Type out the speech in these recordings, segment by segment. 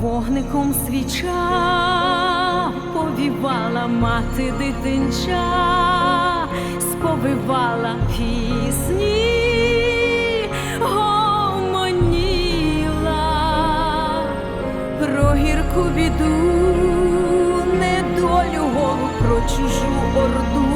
Вогником свіча повівала мати дитинча, сповивала пісні, гомоніла про гірку біду, недолю голу, про чужу орду,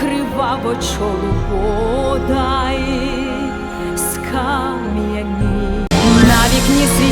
криваво чолу подай скам'яні. На вікні свічі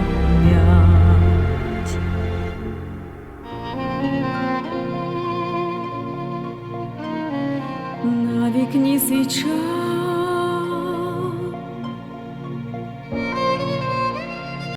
на вікні свіча.